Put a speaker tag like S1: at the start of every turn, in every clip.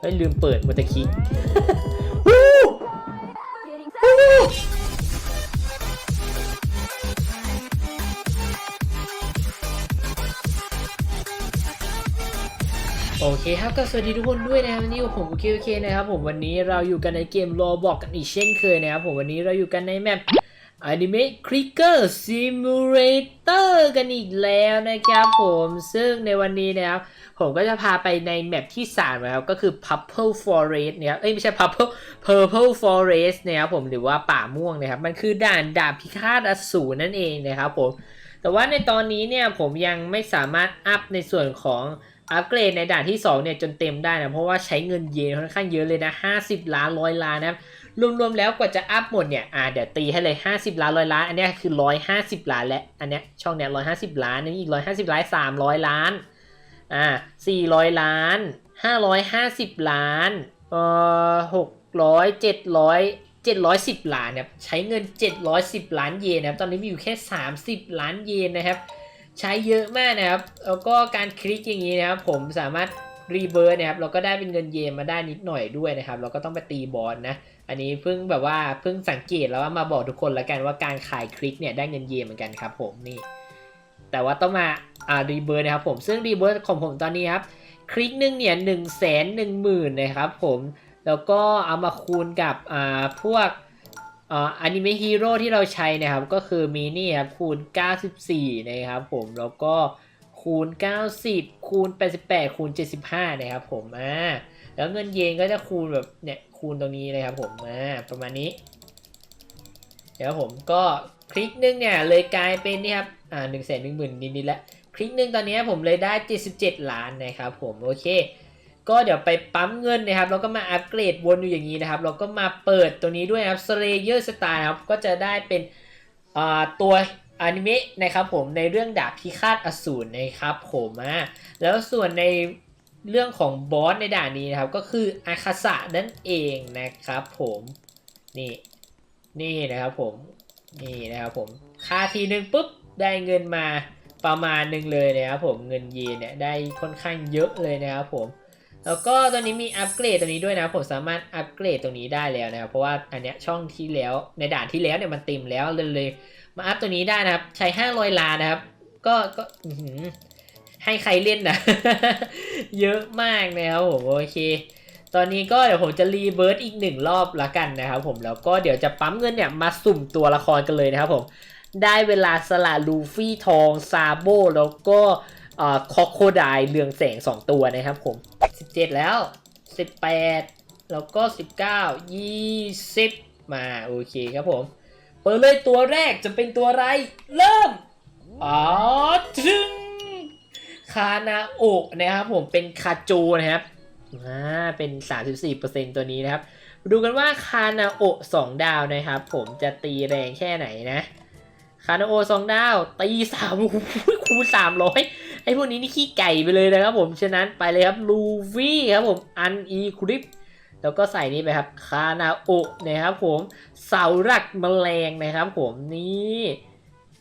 S1: เฮ้ยลืมเปิดมัตะคิโอเคครับก็สวัสดีทุกคนด้วยนะครับวันนี้อยู่ผมเคเคนะครับผมวันนี้เราอยู่กันในเกมโรบอกกันอีกเช่นเคยนะครับผมวันนี้เราอยู่กันในแมป Anime Clicker Simulator กันอีกแล้วนะครับผมซึ่งในวันนี้นะครับผมก็จะพาไปในแมปที่3นะครับก็คือ Purple Forest นะครับเอ้ยไม่ใช่ Purple Purple Forest นะครับผมหรือว่าป่าม่วงนะครับ มันคือด่านดาบพิฆาตอสูรนั่นเองนะครับผมแต่ว่าในตอนนี้เนี่ยผมยังไม่สามารถอัพในส่วนของอัปเกรดในด่านที่2เนี่ยจนเต็มได้นะเพราะว่าใช้เงินเยนค่อนข้างเยอะเลยนะ 50 ล้านร้อยล้านนะครับ รวมๆแล้วกว่าจะอัพหมดเนี่ยอ่าเดี๋ยวตีให้เลย 50 ล้านร้อยล้าน อันนี้คือ 150 ล้านและอันเนี้ยช่องเนี้ย150 ล้านนี่อีก 150 ล้าน 300 ล้านอ่า400 ล้าน 550 ล้านเอ่อ600 700 710 ล้านนะครับใช้เงิน 710 ล้านเยนนะครับตอนนี้มีอยู่แค่ 30 ล้านเยนนะครับ ใช้เยอะมากนะครับแล้วก็การคลิกอย่างนี้นะครับผมสามารถ รีเบิร์นะครับเราก็ได้เป็นเงินเยนมาได้นิดหน่อยด้วยนะครับ เราก็ต้องไปตีบอลนะ อันนี้เพิ่งแบบว่าเพิ่งสังเกตแล้วว่ามาบอกทุกคนแล้วกันว่าการขายคลิกเนี่ยได้เงินเยนเหมือนกันครับผมนี่ แต่ว่าต้องมาอ่ารีเบิร์นะครับผมซึ่งรีเบิร์ของผมตอนนี้ครับคลิกหนึ่งเนี่ยหนึ่งแสนหนึ่งหมื่นนะครับผมแล้วก็เอามาคูณกับอ่าพวกอ่าอนิเมะฮีโร่ที่เราใช้นะครับก็คือมีนี่ครับคูณ 94 นะครับผมแล้วก็ คูณ 90 คูณ 88 คูณ 75 นะครับผมอ่าแล้วเงินเยนก็จะคูณแบบเนี่ยคูณตรงนี้นะครับผมอ่าประมาณนี้เดี๋ยวผมก็คลิกหนึงเนี่ยเลยกลายเป็นนี่ครับอ่าหนึ่งแสนหนึ่งหมื่นนิดๆแล้วคลิกหนึ่งตอนนี้ผมเลยได้ 77 ล้านนะครับผมโอเค ก็เดี๋ยวไปปั๊มเงินนะครับแล้วก็มาอัปเกรดวนอยู่อย่างนี้นะครับแล้วก็มาเปิดตัวนี้ด้วยครับ Slayer Style ครับก็จะได้เป็นอ่าตัว อนิเมะนะครับผมในเรื่องดาบพิฆาตอสูรนะครับผมอะแล้วส่วนในเรื่องของบอสในด่านนี้นะครับ ก็คืออาคาสะนั่นเองนะครับผมนี่นี่นะครับผมนี่นะครับผมค่าทีนึงปุ๊บได้เงินมาประมาณหนึ่งเลยนะครับผมเงินเยนเนี่ยได้ค่อนข้างเยอะเลยนะครับผมแล้วก็ตอนนี้มีอัปเกรดตัวนี้ด้วยนะผมสามารถอัปเกรดตรงนี้ได้แล้วนะครับเพราะว่าอันเนี้ยช่องที่แล้วในด่านที่แล้วเนี่ยมันเต็มแล้วเลยเลย มาอัพตัวนี้ได้นะครับ ใช้500ล้านนะครับ ก็ก็ให้ใครเล่นนะ เยอะมากนะครับผมโอเค ตอนนี้ก็เดี๋ยวผมจะรีเบิร์ตอีกหนึ่งรอบละกันนะครับผมแล้วก็เดี๋ยวจะปั๊มเงินเนี่ยมาสุ่มตัวละครกันเลยนะครับผมได้เวลาสละลูฟี่ทองซาโบแล้วก็คอโคไดเรืองแสง 2 ตัวนะครับผม 17 แล้ว 18 แล้วก็ 19 20 มา โอเคครับผม เปิดเลยตัวแรกจะเป็นตัวอะไร เริ่มอ๋อถึงคานาโอะนะครับผมเป็นคาโจนะครับอ่าเป็น 34%ตัวนี้นะครับ ดูกันว่าคานาโอะ2ดาวนะครับ ผมจะตีแรงแค่ไหนนะ คานาโอสองดาว ตีสามคูณสามร้อยไอพวกนี้นี่ขี้ไก่ไปเลยนะครับผม ฉะนั้นไปเลยครับ ลูฟี่ครับผม อันอีคริป แล้วก็ใส่นี่ไปครับคานาโอะนะครับผมเสาหลักแมลงนะครับผมนี่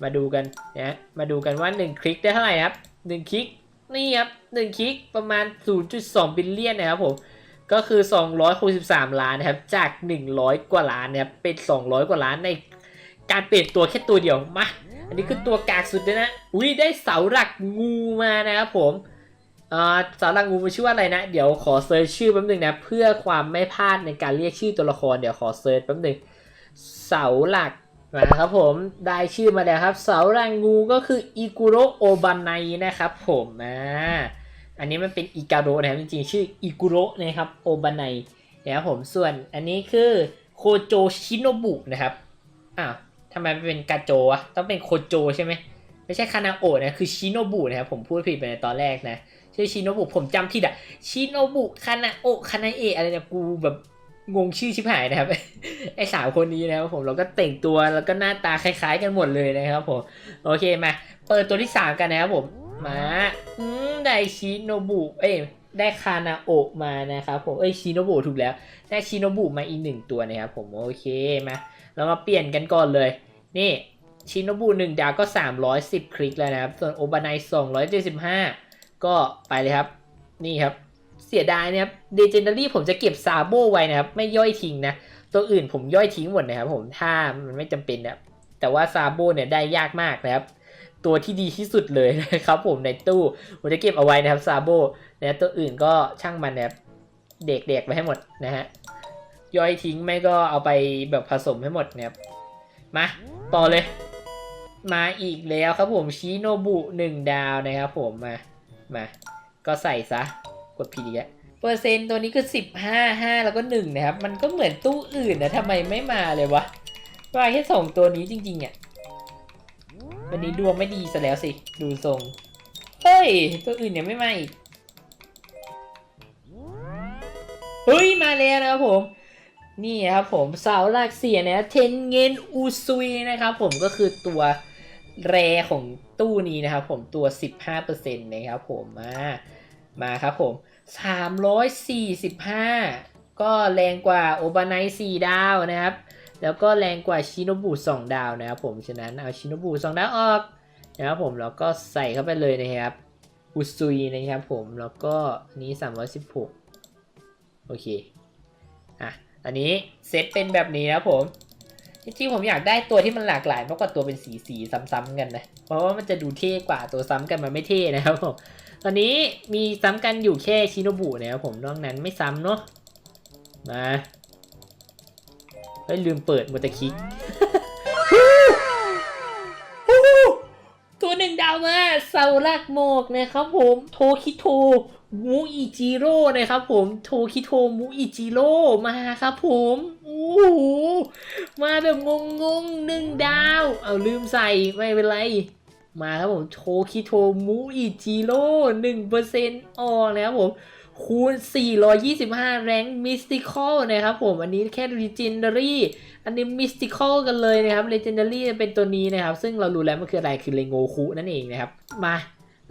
S1: มาดูกันนะมาดูกันว่า 1 คลิกได้เท่าไหร่ครับ 1 คลิกนี่ครับ 1 คลิกประมาณ 0.2 บิลเลียนนะครับผมก็คือ 263 ล้านนะครับ จาก 100 กว่าล้านนะครับเป็น 200 กว่าล้านในการเปลี่ยนตัวแค่ตัวเดียวมาอันนี้คือตัวกากสุดเลยนะอุ้ยได้เสาหลักงูมานะครับผม อ่าเสาหลักงูมันชื่อว่าอะไรนะ เดี๋ยวขอเซิร์ชชื่อแป๊บนึงนะ เพื่อความไม่พลาดในการเรียกชื่อตัวละคร เดี๋ยวขอเซิร์ชแป๊บนึงเสาหลักนะครับผมได้ชื่อมาแล้วครับ เสาหลักงูก็คืออิกุโรโอบานไนนะครับผมอ่าอันนี้มันเป็นอิการโนะครับจริงๆชื่ออิกุโรนะครับโอบานไนนะครับผมส่วนอันนี้คือโคโจชิโนบุนะครับอ้าวทำไมมันเป็นกาโจวะต้องเป็นโคโจใช่ไหม ไม่ใช่คานาโอะนะคือชิโนบุนะครับผมพูดผิดไปในตอนแรกนะชื่อชิโนบุผมจำผิดอะชิโนบุคานาโอะคานาเอะอะไรเนี่ยกูแบบงงชื่อชิบหายนะครับไอสาวคนนี้นะครับผมเราก็แต่งตัวแล้วก็หน้าตาคล้าย ๆ กันหมดเลยนะครับผมโอเคมาเปิดตัวที่สามกันนะครับผมมาได้ชิโนบุเอ้ได้คานาโอะมานะครับผมเอ้ยชิโนบุถูกแล้ว ได้ชิโนบุมาอีกหนึ่งตัวนะครับผมโอเคมาเรามาเปลี่ยนกันก่อนเลย นี่ ชิโนบุหนึ่งดาวก็ 310 คลิกแล้วนะครับ ส่วนโอบานาย275 ก็ไปเลยครับ นี่ครับ เสียดายนะครับ Legendary ผมจะเก็บซาโบไว้นะครับ ไม่ย่อยทิ้งนะ ตัวอื่นผมย่อยทิ้งหมดนะครับผม ถ้ามันไม่จำเป็นนะแต่ว่าซาโบเนี่ยได้ยากมากนะครับ ตัวที่ดีที่สุดเลยนะครับผมในตู้ ผมจะเก็บเอาไว้นะครับซาโบนะตัวอื่นก็ช่างมันนะครับ เด็กๆไปให้หมดนะฮะ ย่อยทิ้งไม่ก็เอาไปแบบผสมให้หมดนะครับ มาต่อเลย มาอีกแล้วครับผมชิโนบุหนึ่งดาวนะครับผมมา มา ก็ใส่ซะ กดผิดอีกแล้วเปอร์เซ็นต์ตัวนี้คือสิบห้าห้าแล้วก็หนึ่งนะครับ มันก็เหมือนตู้อื่นนะทำไมไม่มาเลยวะมาแค่สองตัวนี้จริงๆอะวันนี้ดวงไม่ดีซะแล้วสิ ดูทรง เฮ้ย ตัวอื่นยังไม่มาอีก เฮ้ย มาแล้วนะครับผม นี่ครับผมเสาหลักเสียนะเทนเงินอูซุยนะครับผมก็คือตัว แรของตู้นี้นะครับผมตัว 15%นะครับผมมามาครับผม 345 ก็แรงกว่าโอบานาย4ดาวนะครับ แล้วก็แรงกว่าชิโนบุ2ดาวนะครับผม ฉะนั้นเอาชิโนบุ2ดาวออกนะครับผมแล้วก็ใส่เข้าไปเลยนะครับอุซุยนะครับผมแล้วก็นนี้ 316 โอเคอะอันนี้เซตเป็นแบบนี้นะครับผม จริงๆผมอยากได้ตัวที่มันหลากหลายมากกว่าตัวเป็นสีสีซ้ำๆกันนะ เพราะว่ามันจะดูเท่กว่าตัวซ้ำกันมันไม่เท่นะครับผม ตอนนี้มีซ้ำกันอยู่แค่ชิโนบุนะครับผมนอกนั้นไม่ซ้ำเนาะ มาเฮ้ยลืมเปิดมัวแต่คลิกตัวหนึ่งดาวมาเซาลักโมกนะครับผมโทคิโทมูอิจิโร่นะครับผมโทคิโทมูอิจิโร่มาครับผม โอ้โหมาแบบงงๆหนึ่งดาว เอาลืมใส่ไม่เป็นไร มาครับผมโทคิโทมูอิจิโร่หนึ่งเปอร์เซ็นต์ออกนะครับผมคูณ 425 แรงมิสติคอลนะครับผม อันนี้แค่ Legendary อันนี้มิสติคอลกันเลยนะครับ Legendary เป็นตัวนี้นะครับ ซึ่งเรารู้แล้วมันคืออะไรคือเลนโงคุนั่นเองนะครับ มา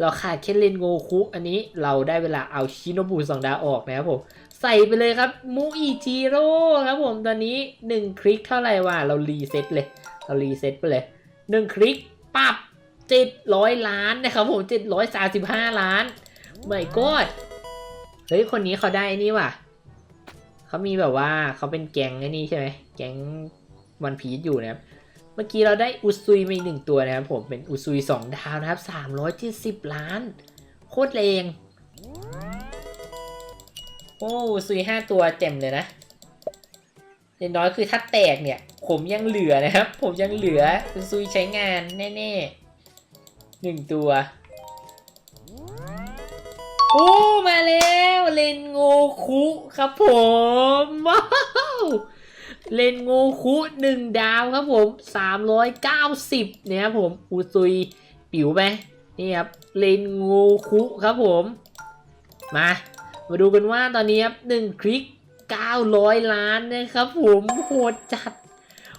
S1: เราขาดแค่เลนโงคุ อันนี้เราได้เวลาเอาชิโนบุสองดาวออกนะครับผม ใส่ไปเลยครับมูอิจิโร่ครับผมตอนนี้ 1 คลิกเท่าไหร่วะเรารีเซ็ตเลย เรารีเซ็ตไปเลย 1 คลิกปับ700 ล้านนะครับผม 735 ล้านไม่กอดเฮ้ย คนนี้เขาได้นี่ว่ะเขามีแบบว่าเขาเป็นแก๊งไอ้นี่ใช่ไหมแก๊งวันพีชอยู่นะครับ เมื่อกี้เราได้อุซุยมาอีกหนึ่งตัวนะครับผมเป็นอุซุยสองดาวนะครับสามร้อยเจ็ดสิบล้าน โคตรแรง โอ้ซุยห้าตัวเต็มเลยนะเด็นน้อยคือถ้าแตกเนี่ย ผมยังเหลือนะครับ ผมยังเหลืออุซุยใช้งานแน่ๆหนึ่งตัว โอ้ มาแล้วเลนโงคุครับผมว้าวเลนโงคุหนึ่งดาวครับผมสามร้อยเก้าสิบเนี่ยครับผมอุซุยปิ๋วไหมนี่ครับเลนโงคุครับผม มา มาดูกันว่าตอนนี้ครับหนึ่งคลิกเก้าร้อยล้านนะครับผมโหดจัด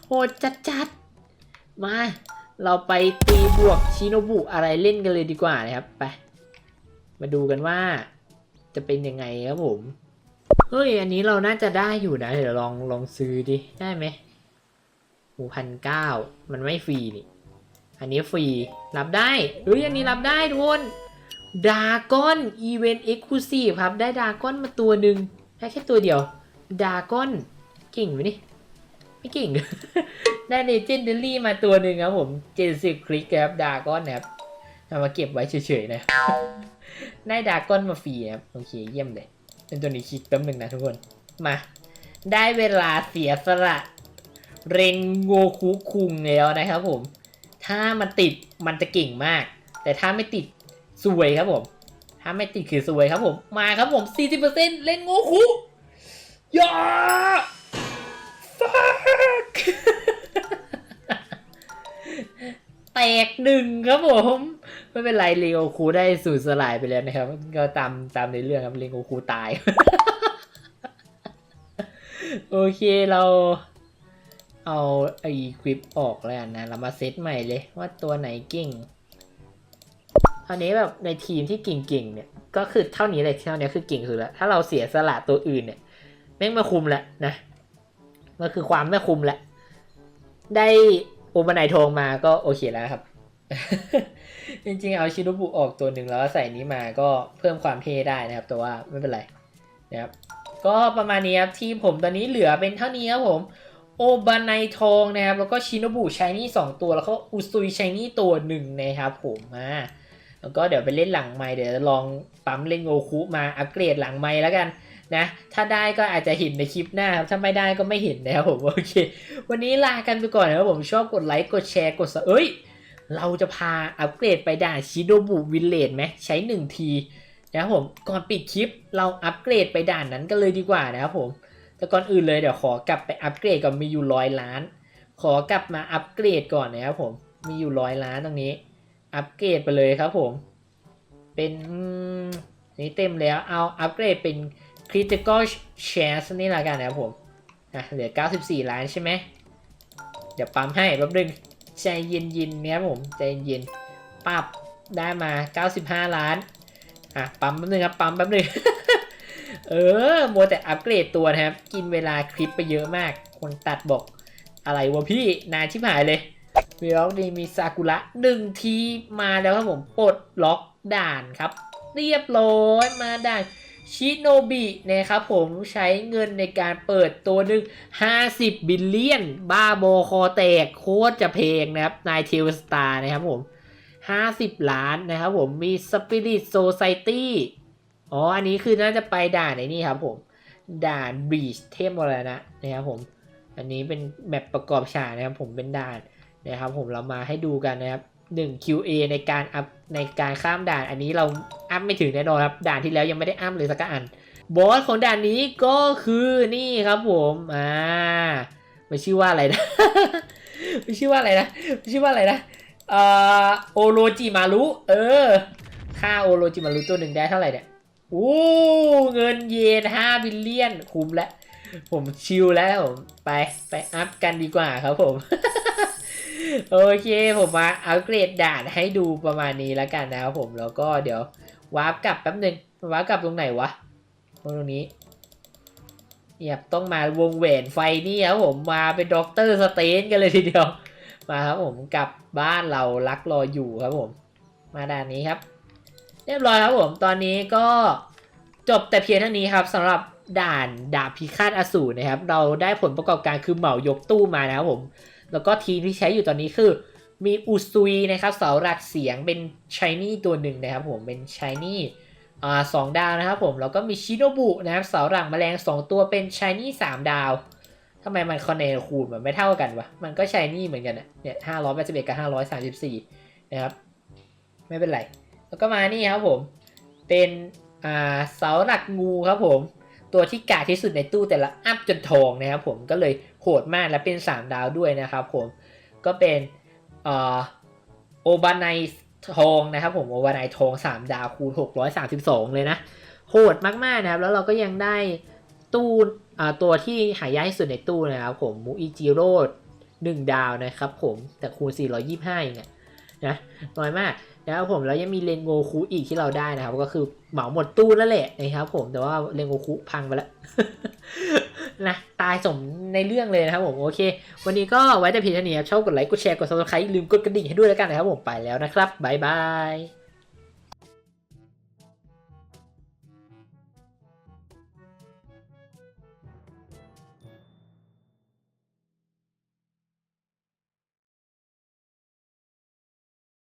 S1: โหดจัดจัดมา เราไปตีบวกชิโนบุอะไรเล่นกันเลยดีกว่านะครับไปมาดูกันว่า จะเป็นยังไงครับผมเฮ้ยอันนี้เราน่าจะได้อยู่นะ เดี๋ยวลองลองซื้อดิได้ไหมหูพันเก้ามันไม่ฟรีนี่ อันนี้ฟรีรับได้เฮ้ยอันนี้รับได้ทุกคน ดากอนอีเวนต์เอ็กซ์คลูซีฟครับ ได้ดากอนมาตัวหนึ่งได้แค่ตัวเดียว ดากอนเก่งไหมนี่ ไม่เก่ง ได้เลเจนเดอรี่มาตัวหนึ่งครับผมเจนสิบคลิกครับ ดากอนนะครับเอามาเก็บไว้เฉยๆนะ ได้ดากอนมาฟรีครับ โอเค เยี่ยมเลย เป็นตัวนี้คิดแป๊บหนึ่งนะทุกคน มา ได้เวลาเสียสละเรนโงคุคุงแล้วนะครับผม ถ้ามันติดมันจะเก่งมาก แต่ถ้าไม่ติด ซวยครับผม ถ้าไม่ติดคือซวยครับผม มาครับผม 40%เล่นโงคุยา fuck แตกหนึ่งครับผม ไม่เป็นไรเลโอคูได้สูญสลายไปแล้วนะครับ ก็ตามตามในเรื่องครับเลโอคูตาย โอเคเราเอาไอ้คลิปออกแล้วนะ เรามาเซตใหม่เลยว่าตัวไหนเก่ง ราวนี้แบบในทีมที่เก่งๆเนี่ย ก็คือเท่านี้เลยเท่านี้คือเก่งสุดแล้วถ้าเราเสียสละตัวอื่นเนี่ยแม่งมาคุมแล้วนะมันคือความไม่คุมแล้วได้โอมาไนทองมาก็โอเคแล้วครับ จริงๆเอาชิโนบุออกตัวหนึ่งแล้วใส่นี้มาก็เพิ่มความเท่ได้นะครับ แต่ว่าไม่เป็นไรนะครับก็ประมาณนี้ครับทีมผมตอนนี้เหลือเป็นเท่านี้ครับผมโอบานไนทองนะครับ แล้วก็ชินบุชายนี่สองตัวแล้วก็อุซุยชายนี่ตัวหนึ่งนะครับผมมา แล้วก็เดี๋ยวไปเล่นหลังไม้เดี๋ยวลองปั๊มเล่นโงคุมาอัปเกรดหลังไม้แล้วกันนะ ถ้าได้ก็อาจจะเห็นในคลิปหน้าครับถ้าไม่ได้ก็ไม่เห็นนะครับผมโอเค วันนี้ลากันไปก่อนนะครับผมชอบกดไลค์กดแชร์กดสเอ้ย เราจะพาอัปเกรดไปด่านชิโนบุวิลเลจไหมใช้หนึ่งทีนะครับผมก่อนปิดคลิปเราอัปเกรดไปด่านนั้นกันเลยดีกว่านะครับผมแต่ก่อนอื่นเลยเดี๋ยวขอกลับไปอัปเกรดก่อนมีอยู่ร้อยล้าน ขอกลับมาอัปเกรดก่อนนะครับผมมีอยู่ร้อยล้านตรงนี้ อัปเกรดไปเลยครับผม เป็นนี่เต็มแล้วเอาอัปเกรดเป็น critical chance นี่ละกันนะครับผมอะเหลือ 94 ล้านใช่ไหมเดี๋ยวปั๊มให้แป๊บนึงใจเย็นๆนะครับผมใจเย็นๆปั๊บได้มา 95 ล้านอะปั๊มแป๊บนึงครับปั๊มแป๊บนึงเออโมวแต่อัปเกรดตัวนะครับ กินเวลาคลิปไปเยอะมาก คนตัดบอกอะไรวะพี่นานชิบหายเลย วีล็อกดีมีซากุระหนึ่งทีมาแล้วครับผมปลดล็อกด่านครับ เรียบร้อยมาได่านชิโนบินะครับผมใช้เงินในการเปิดตัวหนึ่ง50 บิลเลียน บ้าโบคอแตกโคตรจะเพลงนะครับนายเทลสตาร์นะครับผม 50 ล้านนะครับผมมี Spirit Society อ๋อ อันนี้คือน่าจะไปด่านไอ้นี่ครับผม ด่านบีชเทพมรณะนะครับผม อันนี้เป็นแมปประกอบฉากนะครับผมเป็นด่าน นะครับผมเรามาให้ดูกันนะครับ 1 QA ในการอัพในการข้ามด่านอันนี้เราอัพไม่ถึงแน่นอนครับด่านที่แล้วยังไม่ได้อัพเลยสักอันบอสของด่านนี้ก็คือนี่ครับผมอ่ามันชื่อว่าอะไรนะมันชื่อว่าอะไรนะมันชื่อว่าอะไรนะเอ่อโอโรจิมารุเออค่าโอโรจิมารุตัวหนึ่งได้เท่าไหร่เนี่ยโอ้เงินเยนห้าบิลเลียนคุ้มแล้ว ผมชิลแล้วผมไปไปอัพกันดีกว่าครับผม โอเคผมมาอัปเกรดด่านให้ดูประมาณนี้แล้วกันนะครับผมแล้วก็เดี๋ยววาร์ปกลับแป๊บหนึ่งวาร์ปกลับตรงไหนวะตรงนี้เนียบต้องมาวงแหวนไฟนี่ครับผมมาเป็นด็อกเตอร์สเตนกันเลยทีเดียว มาครับผมกลับบ้านเรารักรออยู่ครับผม มาด่านนี้ครับ เรียบร้อยครับผม ตอนนี้ก็จบแต่เพียงเท่านี้ครับสำหรับด่านดาบพิฆาตอสูรนะครับ เราได้ผลประกอบการคือเหมายกตู้มานะครับผม แล้วก็ทีมที่ใช้อยู่ตอนนี้คือมีอุซุยนะครับเสาหลักเสียงเป็นชายนี่ตัวหนึ่งนะครับผมเป็นชายนี่อ่าสองดาวนะครับผมแล้วก็มีชิโนบุนะครับเสาหลักแมลงสองตัวเป็นชายนี่สามดาวทำไมมันคะแนนคูณมันไม่เท่ากันวะมันก็ชายนี่เหมือนกันเนี่ยห้าร้อยแปดสิบเอ็ดกับห้าร้อยสามสิบสี่นะครับไม่เป็นไร แล้วก็มานี่ครับผมเป็นอ่าเสาหลักงูครับผม ตัวที่กาดที่สุดในตู้แต่ละอัพจนทองนะครับผมก็เลยโหดมากและเป็น 3 ดาวด้วยนะครับผมก็เป็นโอบานายทองนะครับผมโอบานายทอง 3 ดาวคูณ 632 เลยนะ โหดมากๆนะครับ แล้วเราก็ยังได้ตู้ตัวที่หายากที่สุดในตู้นะครับผมมูอิจิโร่หนึ่งดาวนะครับผมแต่คูณ 425เองอะนะน้อยมาก นะครับผมแล้วยังมีเลนโงคุอีกที่เราได้นะครับ ก็คือเหมาหมดตู้นั่นแหละนะครับ ผมแต่ว่าเลนโงคุพังไปแล้วนะตายสมในเรื่องเลยนะครับผมโอเค วันนี้ก็ไว้แต่เพียงเท่านี้ครับชอบกดไลค์กดแชร์กดซับสไครต์ลืมกดกระดิ่งให้ด้วยแล้วกันนะครับผมไปแล้วนะครับบ๊ายบาย